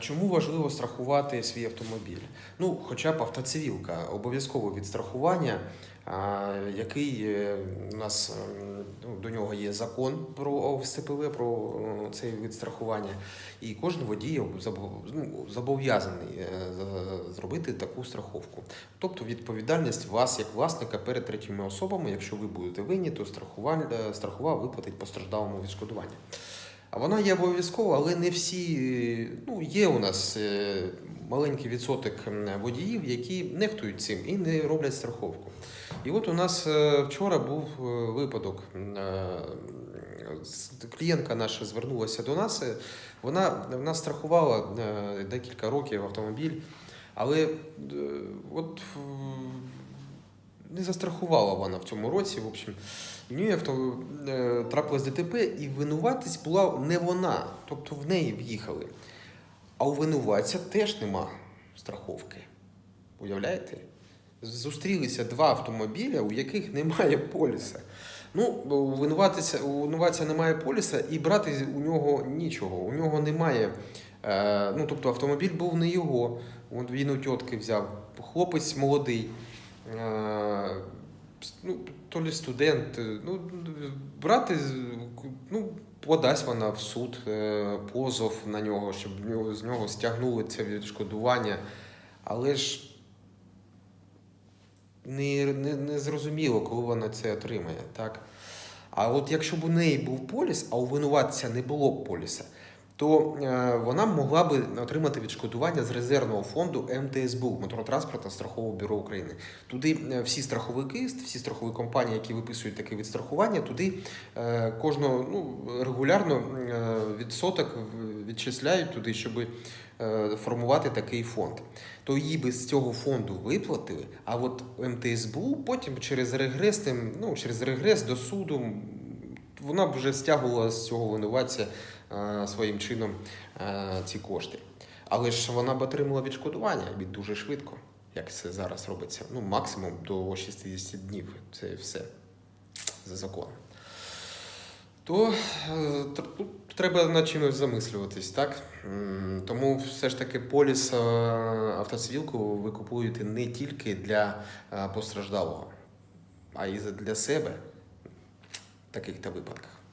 Чому важливо страхувати свій автомобіль? Ну, хоча б автоцивілка, обов'язково відстрахування, а, який е, у нас ем, ну, до нього є закон про СПВ, про е, цей вид страхування, і кожен водій ну, зобов'язаний е, зробити таку страховку. Тобто відповідальність вас як власника перед третіми особами, якщо ви будете винні, то страхова виплатить постраждалому відшкодування. Вона є обов'язкова, але не всі. Ну, є у нас е, маленький відсоток водіїв, які нехтують цим і не роблять страховку. І от у нас е, вчора був е, випадок. Клієнтка наша звернулася до нас. Вона, вона страхувала декілька років автомобіль, але от не застрахувала вона в цьому році. В общем, в неї авто е, трапилось ДТП, і винуватість була не вона, тобто в неї в'їхали. А у винуватця теж нема страховки. Уявляєте? Зустрілися два автомобіля, у яких немає поліса. Ну, у винуватця, немає поліса, і брати у нього нічого. У нього немає. Е, ну, тобто автомобіль був не його. Він у тітки взяв. Хлопець молодий. Ну, то лі студент. е, Ну, брати, ну, подасть вона в суд е, позов на нього, щоб з нього стягнули це відшкодування. Але ж не, не, не зрозуміло, коли вона це отримає. Так? А от якщо б у неї був поліс, а у винуватця не було б поліса, то е, вона могла би отримати відшкодування з резервного фонду МТСБУ Моторотранспортне страхового бюро України. Туди е, всі страховики, всі страхові компанії, які виписують таке відстрахування, туди е, кожного ну, регулярно відсоток відчисляють туди, щоб формувати такий фонд. То їй би з цього фонду виплатили, а от МТСБУ потім через регрес, ну, через регрес до суду вона б вже стягувала з цього винуватця е, своїм чином е, ці кошти. Але ж вона б отримала відшкодування від дуже швидко, як це зараз робиться. Ну, максимум до 60 днів. Це все за законом. То е, тут треба над чимось замислюватись, так? Тому все ж таки поліс автоцивілку ви купуєте не тільки для постраждалого, а й для себе таких-то випадках.